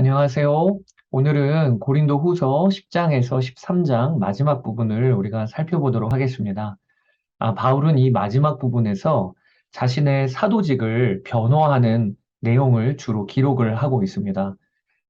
안녕하세요. 오늘은 고린도 후서 10장에서 13장 마지막 부분을 우리가 살펴보도록 하겠습니다. 아, 바울은 이 마지막 부분에서 자신의 사도직을 변호하는 내용을 주로 기록을 하고 있습니다.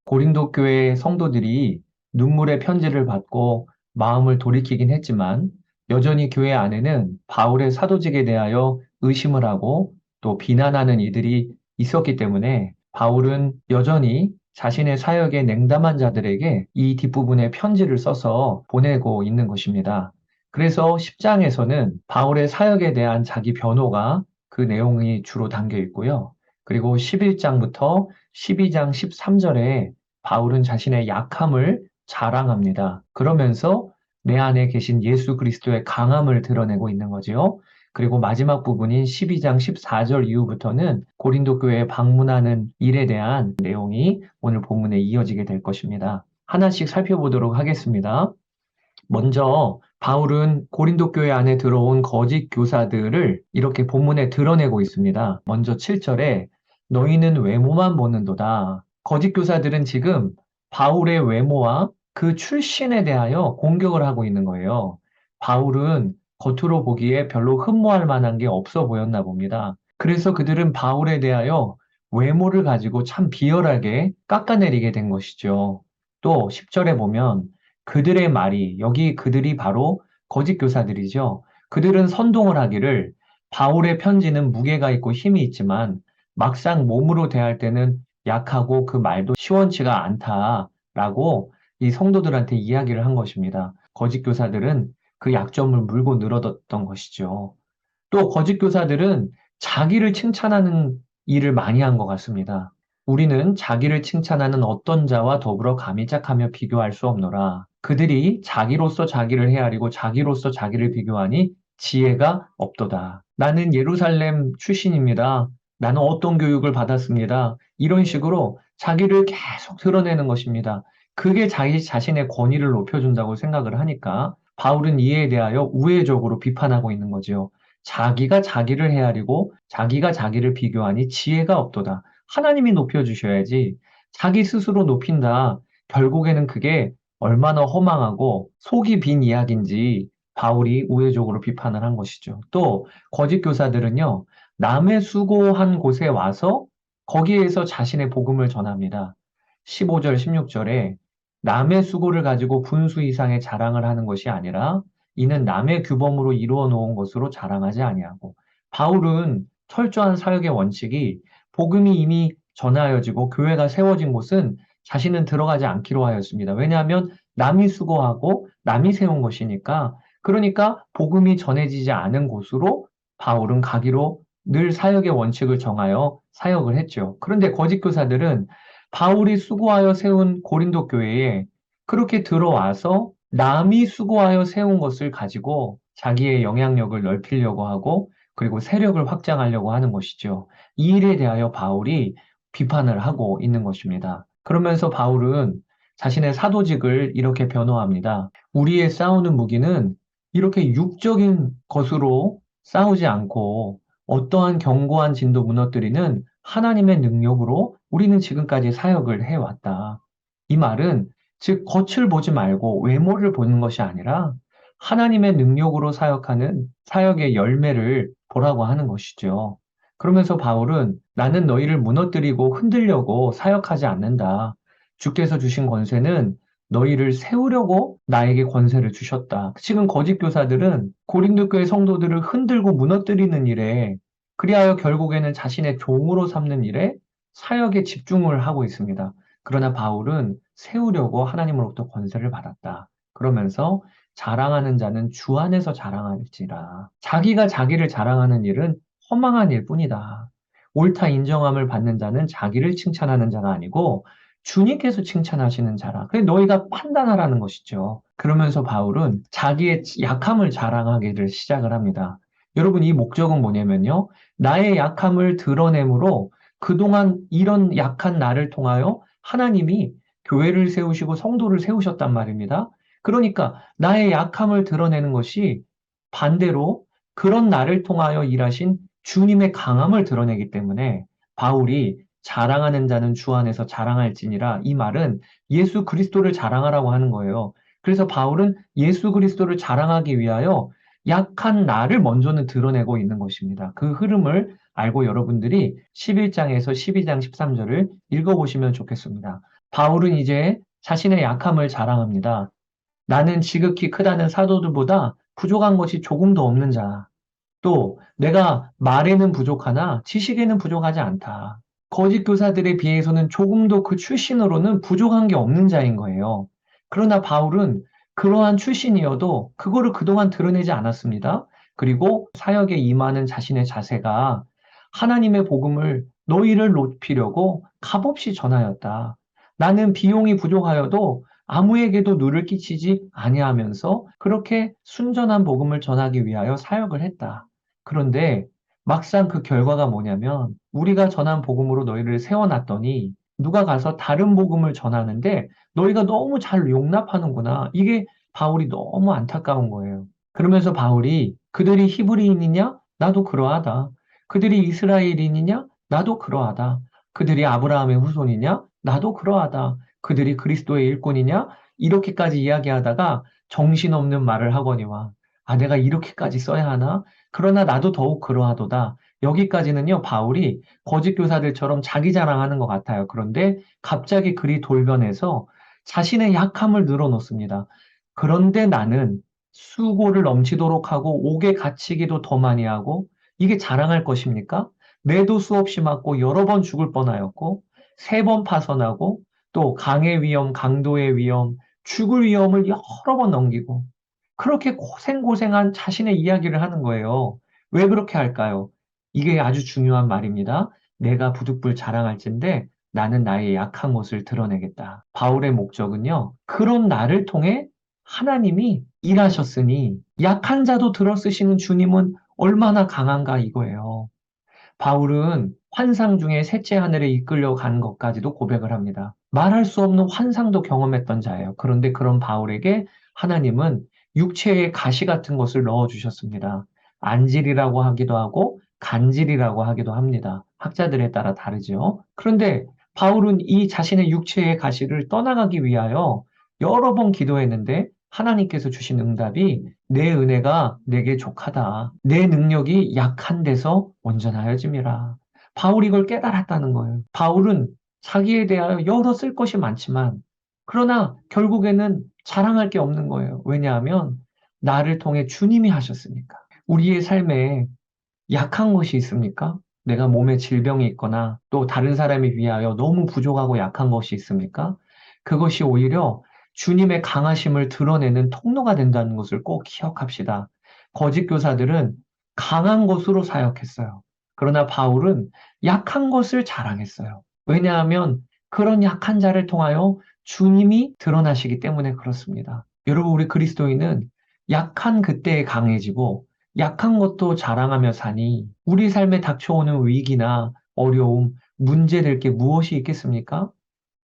고린도 교회 성도들이 눈물의 편지를 받고 마음을 돌이키긴 했지만 여전히 교회 안에는 바울의 사도직에 대하여 의심을 하고 또 비난하는 이들이 있었기 때문에 바울은 여전히 자신의 사역에 냉담한 자들에게 이 뒷부분에 편지를 써서 보내고 있는 것입니다. 그래서 10장에서는 바울의 사역에 대한 자기 변호가 그 내용이 주로 담겨 있고요. 그리고 11장부터 12장 13절에 바울은 자신의 약함을 자랑합니다. 그러면서 내 안에 계신 예수 그리스도의 강함을 드러내고 있는 거지요. 그리고 마지막 부분인 12장 14절 이후부터는 고린도 교회에 방문하는 일에 대한 내용이 오늘 본문에 이어지게 될 것입니다. 하나씩 살펴보도록 하겠습니다. 먼저 바울은 고린도 교회 안에 들어온 거짓 교사들을 이렇게 본문에 드러내고 있습니다. 먼저 7절에 너희는 외모만 보는도다. 거짓 교사들은 지금 바울의 외모와 그 출신에 대하여 공격을 하고 있는 거예요. 바울은 겉으로 보기에 별로 흠모할 만한 게 없어 보였나 봅니다. 그래서 그들은 바울에 대하여 외모를 가지고 참 비열하게 깎아내리게 된 것이죠. 또 10절에 보면 그들의 말이 여기 그들이 바로 거짓 교사들이죠. 그들은 선동을 하기를 바울의 편지는 무게가 있고 힘이 있지만 막상 몸으로 대할 때는 약하고 그 말도 시원치가 않다라고 이 성도들한테 이야기를 한 것입니다. 거짓 교사들은 그 약점을 물고 늘어졌던 것이죠. 또 거짓 교사들은 자기를 칭찬하는 일을 많이 한 것 같습니다. 우리는 자기를 칭찬하는 어떤 자와 더불어 감히 짝하며 비교할 수 없노라. 그들이 자기로서 자기를 헤아리고 자기로서 자기를 비교하니 지혜가 없도다. 나는 예루살렘 출신입니다. 나는 어떤 교육을 받았습니다. 이런 식으로 자기를 계속 드러내는 것입니다. 그게 자기 자신의 권위를 높여준다고 생각을 하니까 바울은 이에 대하여 우회적으로 비판하고 있는 거지요. 자기가 자기를 헤아리고 자기가 자기를 비교하니 지혜가 없도다. 하나님이 높여주셔야지. 자기 스스로 높인다. 결국에는 그게 얼마나 허망하고 속이 빈 이야기인지 바울이 우회적으로 비판을 한 것이죠. 또 거짓 교사들은요. 남의 수고한 곳에 와서 거기에서 자신의 복음을 전합니다. 15절, 16절에 남의 수고를 가지고 분수 이상의 자랑을 하는 것이 아니라 이는 남의 규범으로 이루어 놓은 것으로 자랑하지 아니하고 바울은 철저한 사역의 원칙이 복음이 이미 전하여지고 교회가 세워진 곳은 자신은 들어가지 않기로 하였습니다. 왜냐하면 남이 수고하고 남이 세운 것이니까 그러니까 복음이 전해지지 않은 곳으로 바울은 가기로 늘 사역의 원칙을 정하여 사역을 했죠. 그런데 거짓 교사들은 바울이 수고하여 세운 고린도 교회에 그렇게 들어와서 남이 수고하여 세운 것을 가지고 자기의 영향력을 넓히려고 하고 그리고 세력을 확장하려고 하는 것이죠. 이 일에 대하여 바울이 비판을 하고 있는 것입니다. 그러면서 바울은 자신의 사도직을 이렇게 변호합니다. 우리의 싸우는 무기는 이렇게 육적인 것으로 싸우지 않고 어떠한 견고한 진도 무너뜨리는 하나님의 능력으로 우리는 지금까지 사역을 해왔다. 이 말은 즉 겉을 보지 말고 외모를 보는 것이 아니라 하나님의 능력으로 사역하는 사역의 열매를 보라고 하는 것이죠. 그러면서 바울은 나는 너희를 무너뜨리고 흔들려고 사역하지 않는다. 주께서 주신 권세는 너희를 세우려고 나에게 권세를 주셨다. 지금 거짓 교사들은 고린도 교회 성도들을 흔들고 무너뜨리는 일에 그리하여 결국에는 자신의 종으로 삼는 일에 사역에 집중을 하고 있습니다. 그러나 바울은 세우려고 하나님으로부터 권세를 받았다. 그러면서 자랑하는 자는 주 안에서 자랑할지라. 자기가 자기를 자랑하는 일은 허망한 일 뿐이다. 옳다 인정함을 받는 자는 자기를 칭찬하는 자가 아니고 주님께서 칭찬하시는 자라. 그래 너희가 판단하라는 것이죠. 그러면서 바울은 자기의 약함을 자랑하기를 시작을 합니다. 여러분 이 목적은 뭐냐면요. 나의 약함을 드러내므로 그동안 이런 약한 나를 통하여 하나님이 교회를 세우시고 성도를 세우셨단 말입니다. 그러니까 나의 약함을 드러내는 것이 반대로 그런 나를 통하여 일하신 주님의 강함을 드러내기 때문에 바울이 자랑하는 자는 주 안에서 자랑할지니라. 이 말은 예수 그리스도를 자랑하라고 하는 거예요. 그래서 바울은 예수 그리스도를 자랑하기 위하여 약한 나를 먼저는 드러내고 있는 것입니다. 그 흐름을 알고 여러분들이 11장에서 12장 13절을 읽어보시면 좋겠습니다. 바울은 이제 자신의 약함을 자랑합니다. 나는 지극히 크다는 사도들보다 부족한 것이 조금도 없는 자. 또 내가 말에는 부족하나 지식에는 부족하지 않다. 거짓 교사들에 비해서는 조금도 그 출신으로는 부족한 게 없는 자인 거예요. 그러나 바울은 그러한 출신이어도 그거를 그동안 드러내지 않았습니다. 그리고 사역에 임하는 자신의 자세가 하나님의 복음을 너희를 높이려고 값없이 전하였다. 나는 비용이 부족하여도 아무에게도 누를 끼치지 아니하면서 그렇게 순전한 복음을 전하기 위하여 사역을 했다. 그런데 막상 그 결과가 뭐냐면 우리가 전한 복음으로 너희를 세워놨더니 누가 가서 다른 복음을 전하는데 너희가 너무 잘 용납하는구나. 이게 바울이 너무 안타까운 거예요. 그러면서 바울이 그들이 히브리인이냐? 나도 그러하다. 그들이 이스라엘인이냐? 나도 그러하다. 그들이 아브라함의 후손이냐? 나도 그러하다. 그들이 그리스도의 일꾼이냐? 이렇게까지 이야기하다가 정신없는 말을 하거니와 아 내가 이렇게까지 써야 하나? 그러나 나도 더욱 그러하도다. 여기까지는요, 바울이 거짓 교사들처럼 자기 자랑하는 것 같아요. 그런데 갑자기 글이 돌변해서 자신의 약함을 늘어놓습니다. 그런데 나는 수고를 넘치도록 하고 옥에 갇히기도 더 많이 하고 이게 자랑할 것입니까? 매도 수없이 맞고 여러 번 죽을 뻔하였고 세 번 파선하고 또 강의 위험, 강도의 위험, 죽을 위험을 여러 번 넘기고 그렇게 고생고생한 자신의 이야기를 하는 거예요. 왜 그렇게 할까요? 이게 아주 중요한 말입니다. 내가 부득불 자랑할진데 나는 나의 약한 것을 드러내겠다. 바울의 목적은요. 그런 나를 통해 하나님이 일하셨으니 약한 자도 들어쓰시는 주님은 얼마나 강한가 이거예요. 바울은 환상 중에 셋째 하늘에 이끌려 간 것까지도 고백을 합니다. 말할 수 없는 환상도 경험했던 자예요. 그런데 그런 바울에게 하나님은 육체의 가시 같은 것을 넣어 주셨습니다. 안질이라고 하기도 하고 간질이라고 하기도 합니다. 학자들에 따라 다르죠. 그런데 바울은 이 자신의 육체의 가시를 떠나가기 위하여 여러 번 기도했는데 하나님께서 주신 응답이 내 은혜가 내게 족하다. 내 능력이 약한 데서 온전하여짐이라. 바울이 이걸 깨달았다는 거예요. 바울은 자기에 대하여 여러 쓸 것이 많지만 그러나 결국에는 자랑할 게 없는 거예요. 왜냐하면 나를 통해 주님이 하셨으니까. 우리의 삶에 약한 것이 있습니까? 내가 몸에 질병이 있거나 또 다른 사람에 비하여 너무 부족하고 약한 것이 있습니까? 그것이 오히려 주님의 강하심을 드러내는 통로가 된다는 것을 꼭 기억합시다. 거짓 교사들은 강한 것으로 사역했어요. 그러나 바울은 약한 것을 자랑했어요. 왜냐하면 그런 약한 자를 통하여 주님이 드러나시기 때문에 그렇습니다. 여러분, 우리 그리스도인은 약한 그때에 강해지고 약한 것도 자랑하며 사니 우리 삶에 닥쳐오는 위기나 어려움, 문제될 게 무엇이 있겠습니까?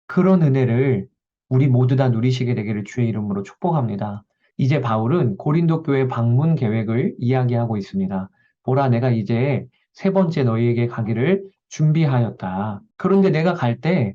그런 은혜를 우리 모두 다 누리시게 되기를 주의 이름으로 축복합니다. 이제 바울은 고린도 교회 방문 계획을 이야기하고 있습니다. 보라, 내가 이제 세 번째 너희에게 가기를 준비하였다. 그런데 내가 갈 때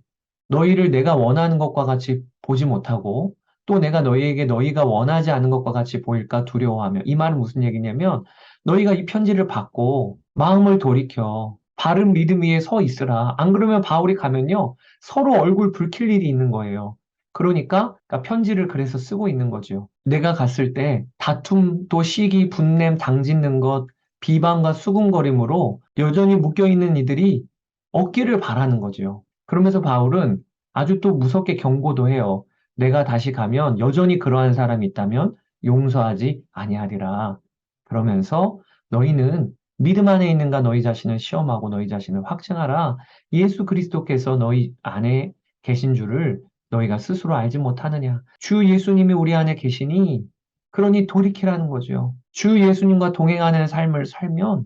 너희를 내가 원하는 것과 같이 보지 못하고 또 내가 너희에게 너희가 원하지 않은 것과 같이 보일까 두려워하며 이 말은 무슨 얘기냐면 너희가 이 편지를 받고 마음을 돌이켜 바른 믿음 위에 서 있으라. 안 그러면 바울이 가면요 서로 얼굴 붉힐 일이 있는 거예요. 그러니까, 그러니까 편지를 그래서 쓰고 있는 거죠. 내가 갔을 때 다툼, 또 시기, 분냄, 당짓는 것, 비방과 수군거림으로 여전히 묶여있는 이들이 없기를 바라는 거죠. 그러면서 바울은 아주 또 무섭게 경고도 해요. 내가 다시 가면 여전히 그러한 사람이 있다면 용서하지 아니하리라. 그러면서 너희는 믿음 안에 있는가 너희 자신을 시험하고 너희 자신을 확증하라. 예수 그리스도께서 너희 안에 계신 줄을 너희가 스스로 알지 못하느냐. 주 예수님이 우리 안에 계시니 그러니 돌이키라는 거죠. 주 예수님과 동행하는 삶을 살면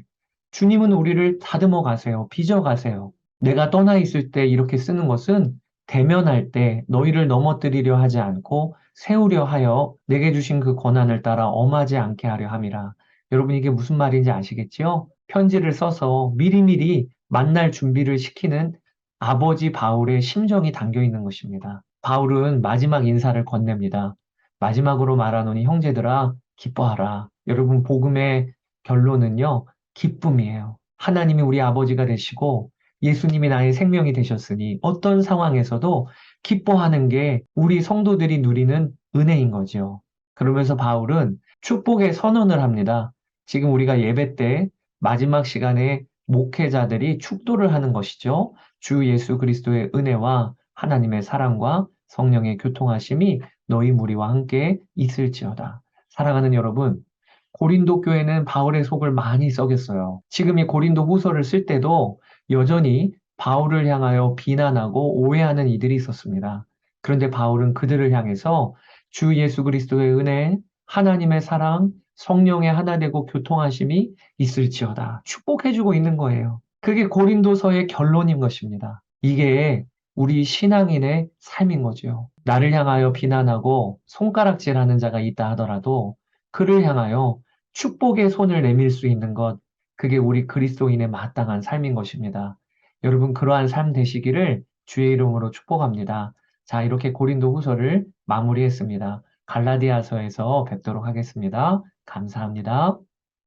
주님은 우리를 다듬어 가세요. 빚어 가세요. 내가 떠나 있을 때 이렇게 쓰는 것은 대면할 때 너희를 넘어뜨리려 하지 않고 세우려 하여 내게 주신 그 권한을 따라 엄하지 않게 하려 함이라. 여러분 이게 무슨 말인지 아시겠지요? 편지를 써서 미리미리 만날 준비를 시키는 아버지 바울의 심정이 담겨 있는 것입니다. 바울은 마지막 인사를 건넵니다. 마지막으로 말하노니 형제들아 기뻐하라. 여러분 복음의 결론은요. 기쁨이에요. 하나님이 우리 아버지가 되시고 예수님이 나의 생명이 되셨으니 어떤 상황에서도 기뻐하는 게 우리 성도들이 누리는 은혜인 거죠. 그러면서 바울은 축복의 선언을 합니다. 지금 우리가 예배 때 마지막 시간에 목회자들이 축도를 하는 것이죠. 주 예수 그리스도의 은혜와 하나님의 사랑과 성령의 교통하심이 너희 무리와 함께 있을지어다. 사랑하는 여러분, 고린도 교회는 바울의 속을 많이 썩였어요. 지금 이 고린도 후서를 쓸 때도 여전히 바울을 향하여 비난하고 오해하는 이들이 있었습니다. 그런데 바울은 그들을 향해서 주 예수 그리스도의 은혜, 하나님의 사랑, 성령의 하나 되고 교통하심이 있을지어다. 축복해주고 있는 거예요. 그게 고린도서의 결론인 것입니다. 이게 우리 신앙인의 삶인 거죠. 나를 향하여 비난하고 손가락질하는 자가 있다 하더라도 그를 향하여 축복의 손을 내밀 수 있는 것, 그게 우리 그리스도인의 마땅한 삶인 것입니다. 여러분 그러한 삶 되시기를 주의 이름으로 축복합니다. 자, 이렇게 고린도 후서를 마무리했습니다. 갈라디아서에서 뵙도록 하겠습니다. 감사합니다.